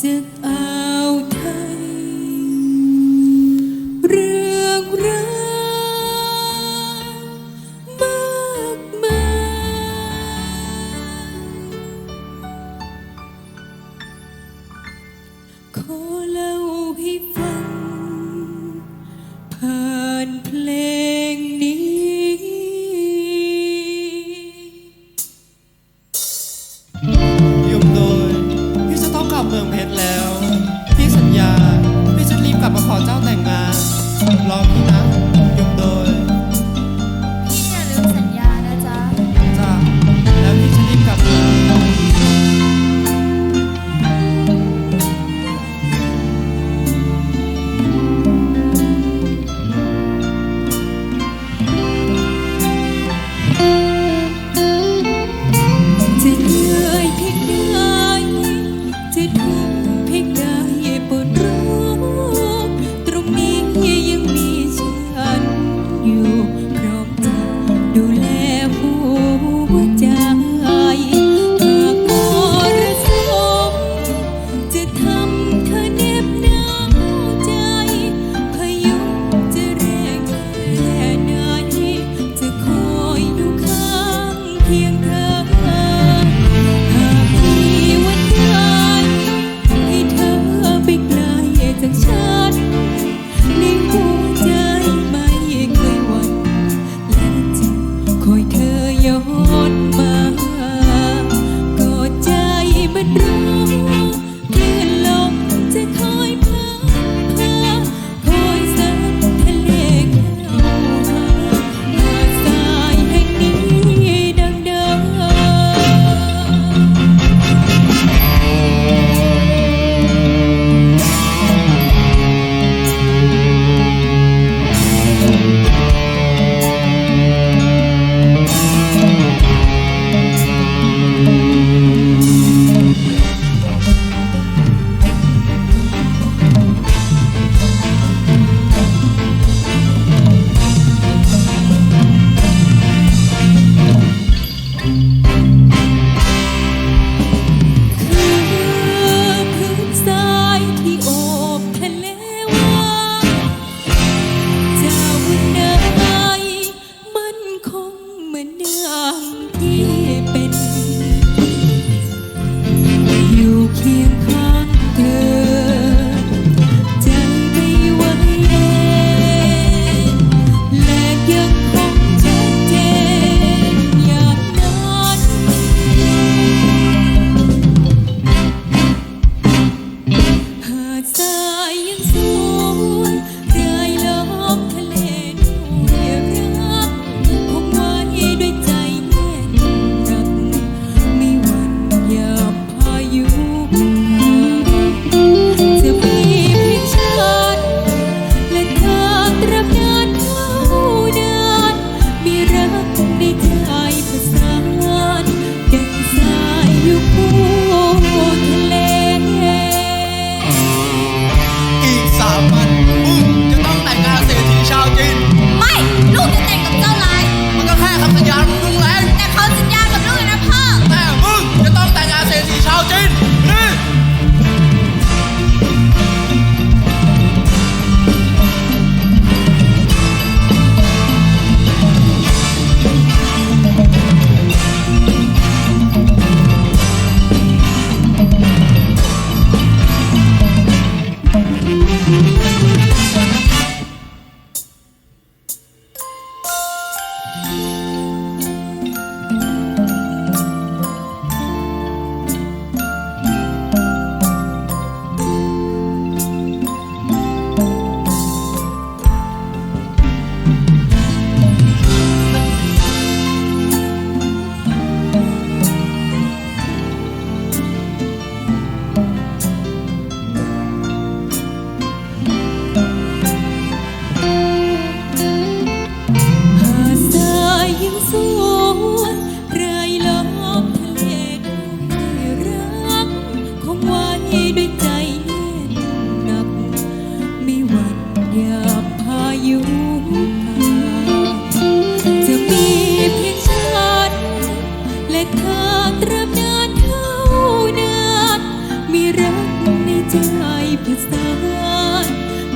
to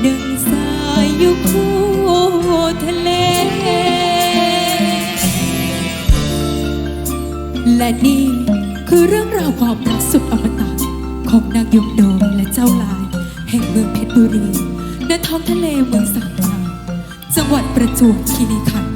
ดึงสายอยู่คู่ทะเล และนี่คือเรื่องราวความรักสุดอมตะของนางยมโดมและเจ้าลาย แห่งเมืองเพชรบุรีณท้องทะเลเมืองสังจังหวัดประจวบคีรีขันธ์